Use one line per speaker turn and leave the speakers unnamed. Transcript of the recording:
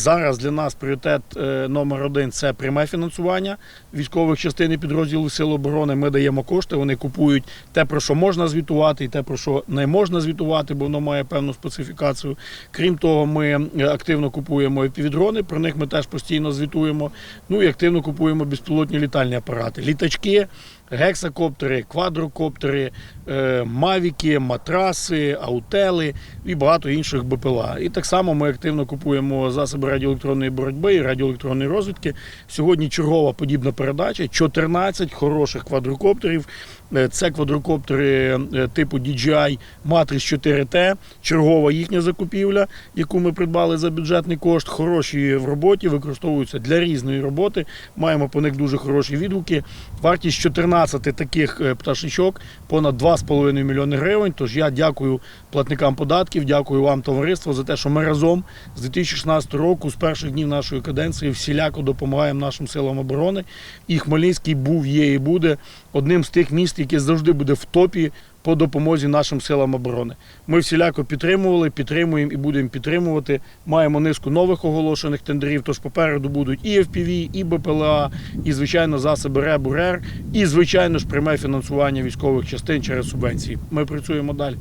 Зараз для нас пріоритет е, номер один це пряме фінансування військових частин і підрозділів Сил оборони. Ми даємо кошти, вони купують те, про що можна звітувати, і те, про що не можна звітувати, бо воно має певну специфікацію. Крім того, ми е, активно купуємо півдрони, про них ми теж постійно звітуємо. Ну і активно купуємо безпілотні літальні апарати, літачки. Гексакоптери, квадрокоптери, е, мавіки, матраси, аутели і багато інших БПЛА. І так само ми активно купуємо засоби радіоелектронної боротьби і радіоелектронної розвідки. Сьогодні чергова подібна передача. 14 хороших квадрокоптерів. Е, Це квадрокоптери е, типу DJI Matrix 4T, чергова їхня закупівля, яку ми придбали за бюджетний кошт. Хороші в роботі, використовуються для різної роботи. Маємо по них дуже хороші відгуки. Вартість 14 таких е, пташечок понад 2,5 мільйони гривень. Тож я дякую платникам податків, дякую вам, товариство, за те, що ми разом з 2016 року, з перших днів нашої каденції, всіляко допомагаємо нашим силам оборони. І Хмельницький був, є і буде одним з тих міст, яке завжди буде в топі по допомозі нашим силам оборони. Ми всіляко підтримували, підтримуємо і будемо підтримувати. Маємо низку нових оголошених тендерів. Тож попереду будуть і FPV, і БПЛА, і звичайно засоби РЕБ, УРЕР, і звичайно ж пряме фінансування військових частин через субвенції. Ми працюємо далі.